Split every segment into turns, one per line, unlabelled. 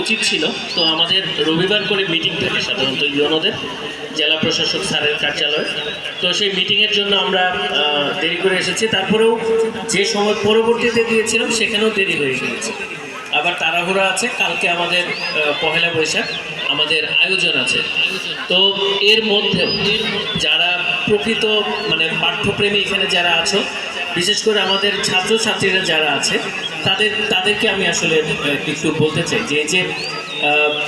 উচিত ছিল। তো আমাদের রবিবার করে মিটিং থাকে সাধারণত ইউনোদের জেলা প্রশাসক স্যারের কার্যালয়। তো সেই মিটিংয়ের জন্য আমরা দেরি করে এসেছি। তারপরেও যে সময় পরবর্তীতে দিয়েছিলাম সেখানেও দেরি হয়ে গিয়েছে। আবার তাড়াহুড়া আছে। কালকে আমাদের পহেলা বৈশাখ আমাদের আয়োজন আছে। তো এর মধ্যেও যারা প্রকৃত মানে পাঠ্যপ্রেমী এখানে যারা আছো বিশেষ করে আমাদের ছাত্রছাত্রীরা যারা আছে, তাদের, তাদেরকে আমি আসলে কিছু বলতে চাই যে যে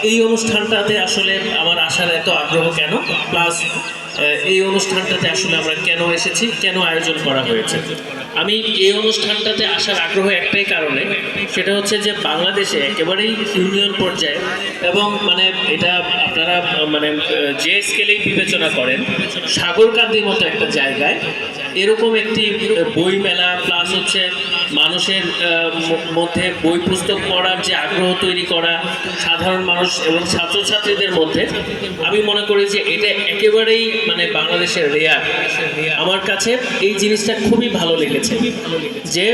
এই অনুষ্ঠানটাতে আসলে আমার আসার এত আগ্রহ কেন? প্লাস এই অনুষ্ঠানটাতে আসলে আমরা কেন এসেছি? কেন আয়োজন করা হয়েছে? আমি এই অনুষ্ঠানটাতে আসার আগ্রহ একটাই কারণে, সেটা হচ্ছে যে বাংলাদেশে একেবারেই ইউনিয়ন পর্যায়ে এবং মানে এটা আপনারা মানে যে স্কেলেই বিবেচনা করেন, সাগরকান্দির মতো একটা জায়গায় এরকম একটি বই মেলা প্লাস হচ্ছে মানুষের মধ্যে বই পুস্তক পড়ার যে আগ্রহ তৈরি করা সাধারণ মানুষ এবং ছাত্রছাত্রীদের মধ্যে, আমি মনে করি যে এটা একেবারেই মানে বাংলাদেশের রেয়ার আমার কাছে এই জিনিসটা খুবই ভালো লেগেছে। যে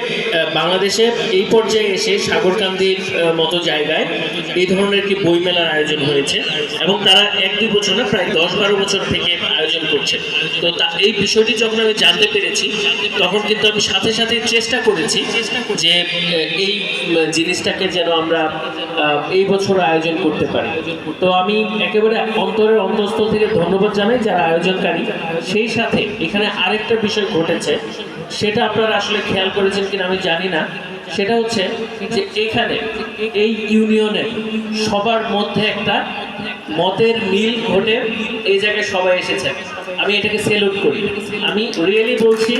বাংলাদেশে এই পর্যায়ে এসে সাগরকান্দির মতো জায়গায় এই ধরনের কি বই মেলার আয়োজন হয়েছে এবং তারা এক দুই বছর না, প্রায় দশ বারো বছর থেকে আয়োজন করছে। তো এই বিষয়টি যখন আমি জানতে পেরেছি, তখন কিন্তু আমি সাথে সাথে চেষ্টা করেছি যে এই জিনিসটাকে যেন আমরা এই বছর আয়োজন করতে পারি। তো আমি একেবারে অন্তরের অন্তঃস্থল থেকে ধন্যবাদ জানাই যারা আয়োজনকারী। সেই সাথে এখানে আরেকটা বিষয় ঘটেছে। সেটা আপনারা আসলে খেয়াল করেছেন কিনা আমি জানি না। সেটা হচ্ছে যে এখানে এই ইউনিয়নের সবার মধ্যে একটা মতের মিল ঘটে। এই জায়গায় সবাই এসেছে। আমি এটাকে সেলুট করি। আমি রিয়েলি বলছি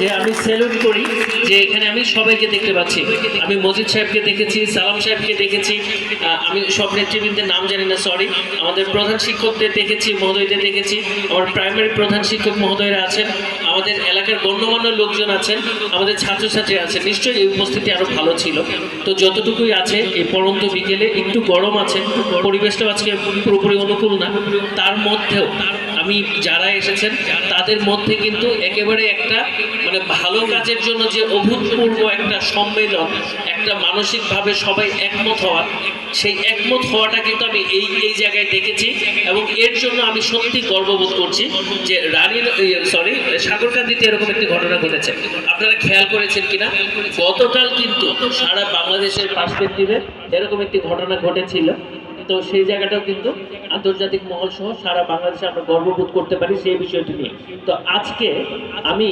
যে আমি সেলুট করি যে এখানে আমি সবাইকে দেখতে পাচ্ছি। আমি মজিদ সাহেবকে দেখেছি, সালাম সাহেবকে দেখেছি। আমি সব নেতৃবৃন্দের নাম জানি না সরি আমাদের প্রধান শিক্ষকদের দেখেছি, মহোদয়দের দেখেছি। আমার প্রাইমারি প্রধান শিক্ষক মহোদয়রা আছেন। আমাদের এলাকার গণ্যমান্য লোকজন আছেন। আমাদের ছাত্রছাত্রী আছেন। নিশ্চয়ই এই উপস্থিতি আরও ভালো ছিল। তো যতটুকুই আছে, এই পরন্ত বিকেলে একটু গরম আছে। পরিবেশটাও আজকে পুরোপুরি অনুকূল না। তার মধ্যেও আমি যারা এসেছেন, তাদের মধ্যে কিন্তু একেবারে একটা মানে ভালো কাজের জন্য যে অভূতপূর্ব একটা সম্মেলন, একটা মানসিকভাবে সবাই একমত হওয়া, সেই একমত হওয়াটা কিন্তু আমি এই এই জায়গায় দেখেছি এবং এর জন্য আমি সত্যি গর্ববোধ করছি যে রানীর সরি সাগরকান্দিতে এরকম একটি ঘটনা ঘটেছে। আপনারা খেয়াল করেছেন কিনা? গতকাল কিন্তু সারা বাংলাদেশের পার্সপেক্টিভে এরকম একটি ঘটনা ঘটেছিল। তো সেই জায়গাটাও কিন্তু আন্তর্জাতিক মহল সহ সারা বাংলাদেশে আমরা গর্ববোধ করতে পারি সেই বিষয়টি নিয়ে। তো আজকে আমি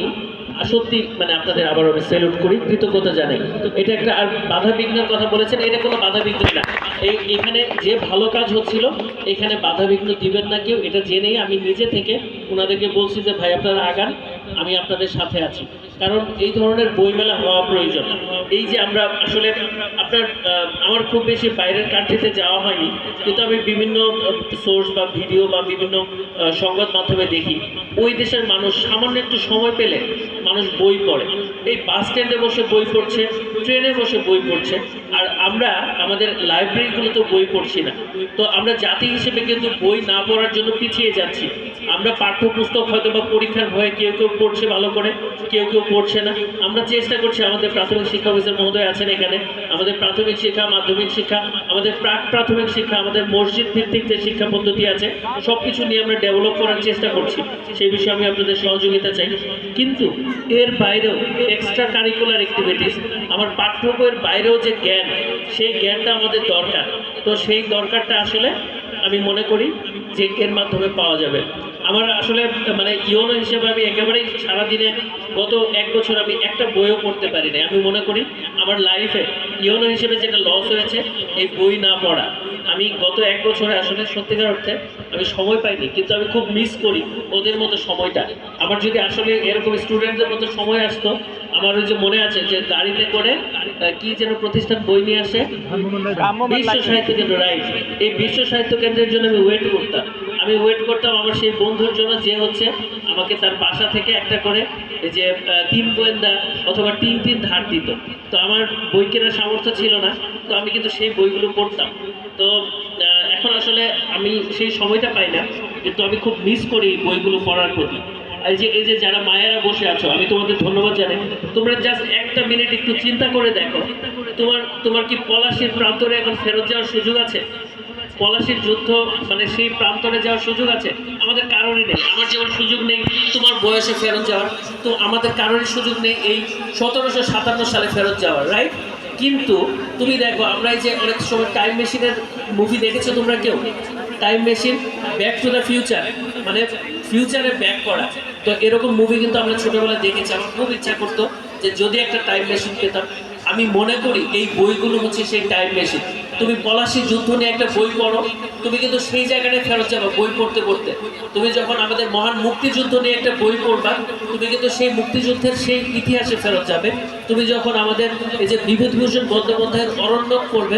সত্যি মানে আপনাদের আবার আমি স্যালুট করি, কৃতজ্ঞতা জানাই। এটা একটা আর বাধা বিঘ্নের কথা বলেছেন, এটা কোনো বাধা বিঘ্ন না। এই এখানে যে ভালো কাজ হচ্ছিল, এখানে বাধা বিঘ্ন দিবেন না কেউ, এটা জেনেই আমি নিজে থেকে ওনাদেরকে বলছি যে, ভাই, আপনারা আগান, আমি আপনাদের সাথে আছি। কারণ এই ধরনের বইমেলা হওয়া প্রয়োজন। এই যে আমরা আসলে আপনার আমার খুব বেশি বাইরের কান্ট্রিতে যাওয়া হয়নি, কিন্তু আমি বিভিন্ন সোর্স বা ভিডিও বা বিভিন্ন সংবাদ মাধ্যমে দেখি। ওই দেশের মানুষ সামান্য একটু সময় পেলে মানুষ বই পড়ে। এই বাস স্ট্যান্ডে বসে বই পড়ছে ট্রেনে বসে বই পড়ছে, আর আমরা আমাদের লাইব্রেরিগুলোতে বই পড়ছি না। তো আমরা জাতি হিসেবে কিন্তু বই না পড়ার জন্য পিছিয়ে যাচ্ছি। আমরা পাঠ্যপুস্তক হয়তো বা পরীক্ষার ভয়ে কেউ কেউ পড়ছে ভালো করে, কেউ কেউ পড়ছে না। আমরা চেষ্টা করছি আমাদের প্রাথমিক শিক্ষা অফিসার মহোদয় আছেন এখানে। আমাদের প্রাথমিক শিক্ষা, মাধ্যমিক শিক্ষা, আমাদের প্রাক প্রাথমিক শিক্ষা, আমাদের মসজিদ ভিত্তিক যে শিক্ষা পদ্ধতি আছে সব কিছু নিয়ে আমরা ডেভেলপ করার চেষ্টা করছি। সেই বিষয়ে আমি আপনাদের সহযোগিতা চাই। কিন্তু এর বাইরেও এক্সট্রা কারিকুলার অ্যাক্টিভিটিস আমার পাঠ্যবইয়ের বাইরেও যে জ্ঞান, সেই জ্ঞানটা আমাদের দরকার। তো সেই দরকারটা আসলে আমি মনে করি যে এর মাধ্যমে পাওয়া যাবে। আমার আসলে মানে ইওনো হিসেবে আমি একেবারেই সারাদিনে গত এক বছর আমি একটা বইও পড়তে পারি না আমি মনে করি আমার লাইফে ইওনো হিসেবে যেটা লস হয়েছে এই বই না পড়া। আমি গত এক বছরে আসলে সত্যিকার অর্থে আমি সময় পাইনি কিন্তু আমি খুব মিস করি ওদের মতো সময়টা। আমার যদি আসলে এরকম স্টুডেন্টদের মতো সময় আসতো আমার ওই যে মনে আছে যে গাড়িতে করে কি যেন প্রতিষ্ঠান বই নিয়ে আসে? বিশ্ব সাহিত্য কেন্দ্র রাইট এই বিশ্ব সাহিত্য কেন্দ্রের জন্য আমি ওয়েট করতাম। আমি ওয়েট করতাম আমার সেই বন্ধুর জন্য যে হচ্ছে আমাকে তার বাসা থেকে একটা করে এই যে তিন গোয়েন্দা অথবা তিন তিন ধার দিত। তো আমার বই কেনার সামর্থ্য ছিল না, তো আমি কিন্তু সেই বইগুলো পড়তাম। তো এখন আসলে আমি সেই সময়টা পাই না, কিন্তু আমি খুব মিস করি বইগুলো পড়ার প্রতি। এই যে এই যে যারা মায়েরা বসে আছো, আমি তোমাদের ধন্যবাদ জানাই। তোমরা জাস্ট একটা মিনিট একটু চিন্তা করে দেখো। তোমার তোমার কি পলাশির প্রান্তরে এখন ফেরত যাওয়ার সুযোগ আছে? পলাশির যুদ্ধ মানে সেই প্রান্তরে যাওয়ার সুযোগ আছে? আমাদের কারণই নেই। আমার যেমন সুযোগ নেই, তোমার বয়সে ফেরত যাওয়ার, তো আমাদের কারোরই সুযোগ নেই এই সতেরোশো সাতান্ন সালে ফেরত যাওয়ার রাইট কিন্তু তুমি দেখো আমরা এই যে অনেক সময় টাইম মেশিনের মুভি দেখেছ তোমরা কেউ? Time machine back to the future মানে ফিউচারে ব্যাক করা। তো এরকম মুভি কিন্তু আমরা ছোটবেলায় দেখেছি। আমার খুব ইচ্ছা করতো যে যদি একটা টাইম মেশিন পেতাম, আমি মনে করি এই বইগুলো হচ্ছে সেই টাইম মেশিন তুমি পলাশি যুদ্ধ নিয়ে একটা বই পড়ো। তুমি কিন্তু সেই জায়গাটায় ফেরত যাবে বই পড়তে পড়তে। তুমি যখন আমাদের মহান মুক্তিযুদ্ধ নিয়ে একটা বই পড়বা, তুমি কিন্তু সেই মুক্তিযুদ্ধের সেই ইতিহাসে ফেরত যাবে। তুমি যখন আমাদের এই যে বিভূতিভূষণ বন্দ্যোপাধ্যায়ের অরণ্য পড়বে